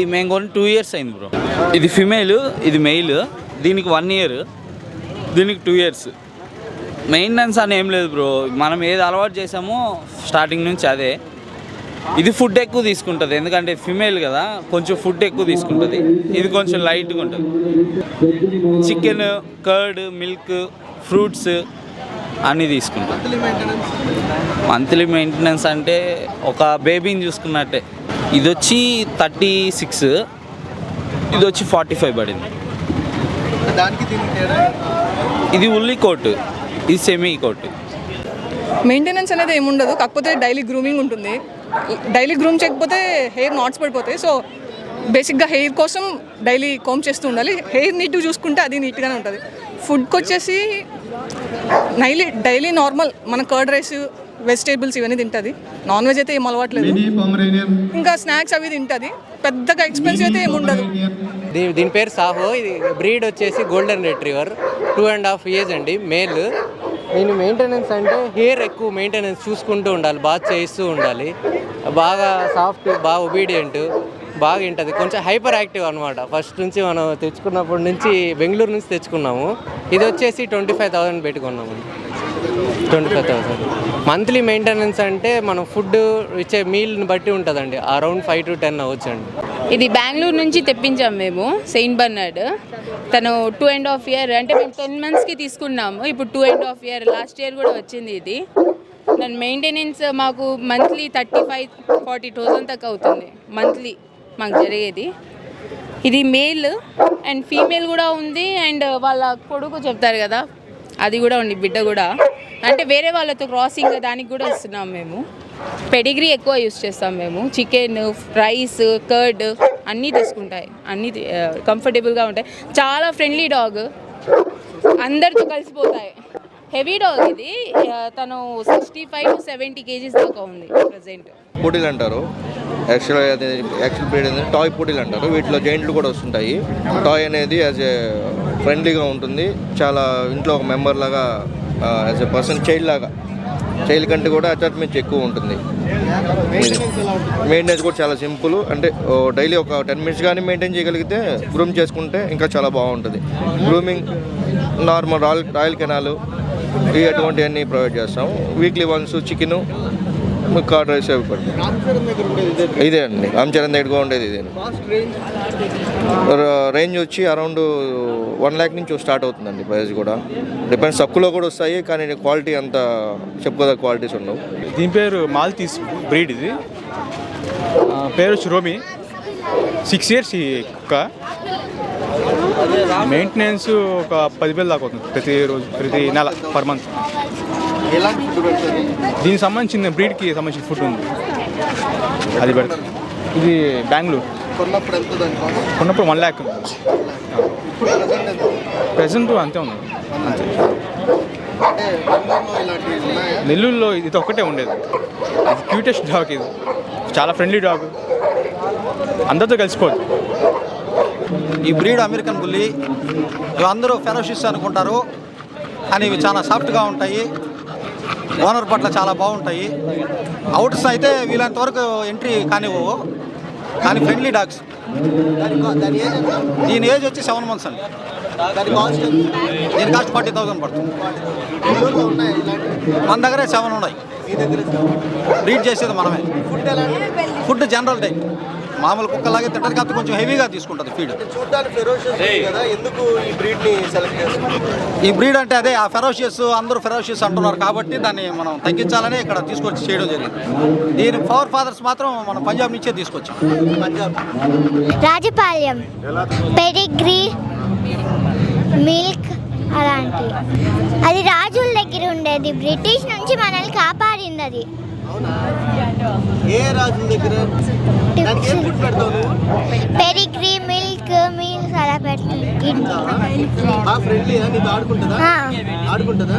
ఇది మేము కొని టూ ఇయర్స్ అయింది బ్రో ఇది ఫిమేల్ ఇది మెయిల్ దీనికి వన్ ఇయర్ దీనికి టూ ఇయర్స్ మెయింటెనెన్స్ అని ఏం లేదు బ్రో మనం ఏది అలవాటు చేసామో స్టార్టింగ్ నుంచి అదే. ఇది ఫుడ్ ఎక్కువ తీసుకుంటుంది ఎందుకంటే ఫిమేల్ కదా కొంచెం ఫుడ్ ఎక్కువ తీసుకుంటుంది. ఇది కొంచెం లైట్గా ఉంటుంది. చికెన్ కర్డ్ మిల్క్ ఫ్రూట్స్ అన్నీ తీసుకుంటాం మంత్లీ మెయింటెనెన్స్ అంటే ఒక బేబీని చూసుకున్నట్టే. ఇది వచ్చి థర్టీ సిక్స్. ఇది వచ్చి ఫార్టీ ఫైవ్ పడింది. దానికి దీనికి తేడా ఇది ఉల్లి కోట్. ఇది సెమీ కోట్. మెయింటెనెన్స్ అనేది ఏముండదు కాకపోతే డైలీ గ్రూమింగ్ ఉంటుంది. డైలీ గ్రూమ్ చేయకపోతే హెయిర్ నాట్స్ పడిపోతాయి. సో బేసిక్గా హెయిర్ కోసం డైలీ కోమ్ చేస్తూ ఉండాలి. హెయిర్ నీట్గా చూసుకుంటే అది నీట్గానే ఉంటుంది. ఫుడ్కి వచ్చేసి డైలీ డైలీ నార్మల్ మన కర్డ్ రైస్ వెజిటేబుల్స్ ఇవన్నీ తింటుంది. నాన్ వెజ్ అయితే ఏం అలవాట్లేదు. ఇంకా స్నాక్స్ అవి తింటుంది. పెద్దగా ఎక్స్పెన్సివ్ అయితే ఏమి ఉండదు. దీని దీని పేరు సాహో. ఇది బ్రీడ్ వచ్చేసి golden retriever two and half years అండి. మేల్. దీని మెయింటెనెన్స్ అంటే హెయిర్ ఎక్కువ మెయింటెనెన్స్ చూసుకుంటూ ఉండాలి. బాగా చేయిస్తూ ఉండాలి. బాగా సాఫ్ట్ బాగా ఒబీడియంట్ బాగా ఉంటుంది కొంచెం హైపర్ యాక్టివ్ అనమాట ఫస్ట్ నుంచి మనం తెచ్చుకున్నప్పటి నుంచి బెంగళూరు నుంచి తెచ్చుకున్నాము. ఇది వచ్చేసి ట్వంటీ ఫైవ్ థౌసండ్ పెట్టుకున్నాము twenty five thousand monthly maintenance అంటే మనం ఫుడ్ ఇచ్చే మీల్ని బట్టి ఉంటుందండి. అరౌండ్ ఫైవ్ టు టెన్ అవ్వచ్చండి ఇది బెంగళూరు నుంచి తెప్పించాం మేము సెయింట్ బర్నర్డ్. తను టూ అండ్ హాఫ్ ఇయర్ అంటే మేము టెన్ మంత్స్కి తీసుకున్నాము. ఇప్పుడు two and half year last year కూడా వచ్చింది ఇది. దాని మెయింటెనెన్స్ మాకు monthly thirty five forty thousand దాకా అవుతుంది. మంత్లీ మాకు జరిగేది. ఇది మేల్ అండ్ ఫీమేల్ కూడా ఉంది. అండ్ వాళ్ళ కొడుకు చెప్తారు కదా అది కూడా ఉంది బిడ్డ కూడా. అంటే వేరే వాళ్ళతో క్రాసింగ్ దానికి కూడా ఇస్తున్నాం మేము. పెడిగ్రీ ఎక్కువ యూస్ చేస్తాం మేము. చికెన్ రైస్ కర్డ్ అన్నీ తీసుకుంటాయి. అన్నీ కంఫర్టబుల్గా ఉంటాయి. చాలా ఫ్రెండ్లీ డాగ్ అందరితో కలిసిపోతాయి. హెవీ డాగ్ ఇది. తను sixty five to seventy kgs దాకా ఉంది ప్రజెంట్ పోటీలు అంటారు. యాక్చువల్ యాక్చువల్ బ్రీడ్ టాయ్ పొడిలు అంటారు. వీటిలో జైంట్లు కూడా వస్తుంటాయి. టాయ్ అనేది యాజ్ ఏ ఫ్రెండ్లీగా ఉంటుంది. చాలా ఇంట్లో ఒక మెంబర్ లాగా యాజ్ ఎ పర్సన్ చైల్డ్ లాగా. చైల్డ్ కంటే కూడా అటాచ్మెంట్ ఎక్కువ ఉంటుంది. మెయింటెనెన్స్ కూడా చాలా సింపుల్ అంటే డైలీ ఒక టెన్ మినిట్స్ కానీ మెయింటైన్ చేయగలిగితే గ్రూమ్ చేసుకుంటే ఇంకా చాలా బాగుంటుంది. గ్రూమింగ్ నార్మల్ రాయల్ రాయల్ కెనాలు ఈ అటువంటివన్నీ ప్రొవైడ్ చేస్తాం. Weekly once chicken curd rice అవి పడుతుంది ఇదే అండి. రామచరణ్ దగ్గరగా ఉండేది ఇదే. రేంజ్ వచ్చి అరౌండ్ వన్ ల్యాక్ నుంచి స్టార్ట్ అవుతుందండి ప్రైస్ కూడా. డిపెండ్స్ తక్కువలో కూడా వస్తాయి కానీ క్వాలిటీ అంత చెప్పుకోదగ్గ క్వాలిటీస్ ఉండవు. దీని పేరు మాల్తీస్ బ్రీడ్ ఇది. పేరు వచ్చి రోమి. సిక్స్ ఇయర్స్ ఈ కుక్క. మెయింటెనెన్స్ ఒక పదివేలు దాకా అవుతుంది ప్రతి రోజు ప్రతి నెల పర్ మంత్ ఎలాంటి ఫుడ్ పెడతారు దీనికి సంబంధించిన బ్రీడ్కి సంబంధించిన ఫుడ్ ఉంది. అది పెడతాం. ఇది బెంగళూరు. కొన్నప్పుడు ఎంత దానికి కొన్నప్పుడు వన్ ల్యాక్. ఇప్పుడు present ఎంత? ప్రెసెంట్ అంతే ఉంది. ఉన్నాయా? నెల్లూరులో ఇది ఒక్కటే ఉండేది. ఇది క్యూటెస్ట్ డాగ్ ఇది. చాలా ఫ్రెండ్లీ డాగ్ అందరితో కలిసిపోదు. ఈ బ్రీడ్ అమెరికన్ బుల్లి. ఇవి అందరూ ఫెరోషిస్ అనుకుంటారు. కానీ ఇవి చాలా సాఫ్ట్గా ఉంటాయి. ఓనర్ పట్ల చాలా బాగుంటాయి. అవుట్స్ అయితే వీళ్ళంత వరకు ఎంట్రీ కానివ్వవు కానీ ఫ్రెండ్లీ డాగ్స్ దీని ఏజ్ వచ్చి సెవెన్ మంత్స్ అండి. దాని కాస్ట్ దీని కాస్ట్ ఫార్టీ థౌసండ్ పడుతుంది. మన దగ్గరే సెవెన్ ఉన్నాయి. రీడ్ చేసేది మనమే. ఫుడ్ ఫుడ్ జనరల్ టైప్ మామూలు కుక్కలాగే తింటది కాకపోతే కొంచెం హెవీగా తీసుకుంటుంది ఫీడ్ చూడడానికి ఫెరోషియస్ కదా ఎందుకు ఈ బ్రీడ్ని సెలెక్ట్ చేసుకున్నారు ఈ బ్రీడ్ అంటే అదే ఆ ఫెరోషియస్ అందరూ ఫెరోషియస్ అంటున్నారు కాబట్టి దాన్ని మనం తగ్గించాలని ఇక్కడ తీసుకొచ్చి చేయడం జరిగింది. దీని పవర్ ఫాదర్స్ మాత్రం మనం పంజాబ్ నుంచే తీసుకొచ్చాం. పంజాబ్. రాజపాళ్యం పెడిగ్రీ మిల్క్ అలాంటివి అది రాజుల దగ్గర ఉండేది బ్రిటిష్ నుంచి మనల్ని కాపాడింది అది. ఏ రాజుల దగ్గర? దానికి ఏం ఫుడ్ పెడతావు నువ్వు? పెడిగ్రీ మిల్క్ మిల్క్ అలా బాగా నీతో ఆడుకుంటుందా? ఆడుకుంటుందా?